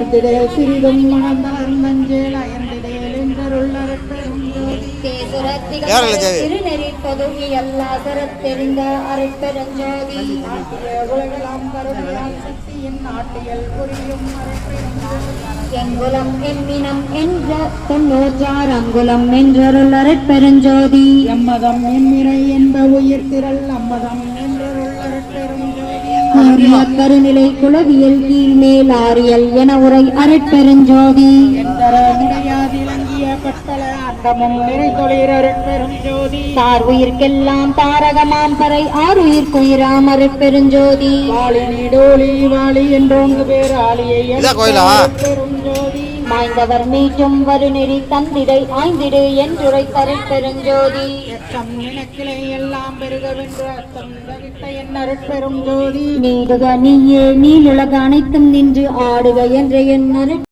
உயர்த்திடேல் சிறிதும் அயர்ந்திடேல் என்றருள் எல்லா அருட்பெருஞ்சோதி சக்தியின் நாட்டியல் புரியும் எங்குலம் எம்மினம் என்ற தொன்னூற்றார் அங்குலம் என்றருள் அருட்பெருஞ்சோதி எம்மதம் எம்மிரை என்ப உயிர் திரள் அம்மதம் ஆரிய கருநிலை குளவியல் கீழ்மேல் ஆரியல் என உரை அருட்பெருஞ்சோதி. தார் உயிர்க்கெல்லாம் தாரகமாம் பறை ஆர் உயிர்க்குயிராம் அருட்பெருஞ்சோதி. வாழி நீடோழி வாழி என்றோங்கு பேர் ஆலியை? பெரும் மாய்ந்தவர் மீட்டும் வருநெறி தந்திடை ஆய்ந்திடு என்றுரை தருட்பெருஞ்சோதி எத்தம் நினைக்கிளை எல்லாம் பெருகவென்று அத்தம் தவித்த என் அருட்பெரும் ஜோதி நீடுக நீயே நீளுலக அனைத்தும் நின்று ஆடுக என்ற என் அருட்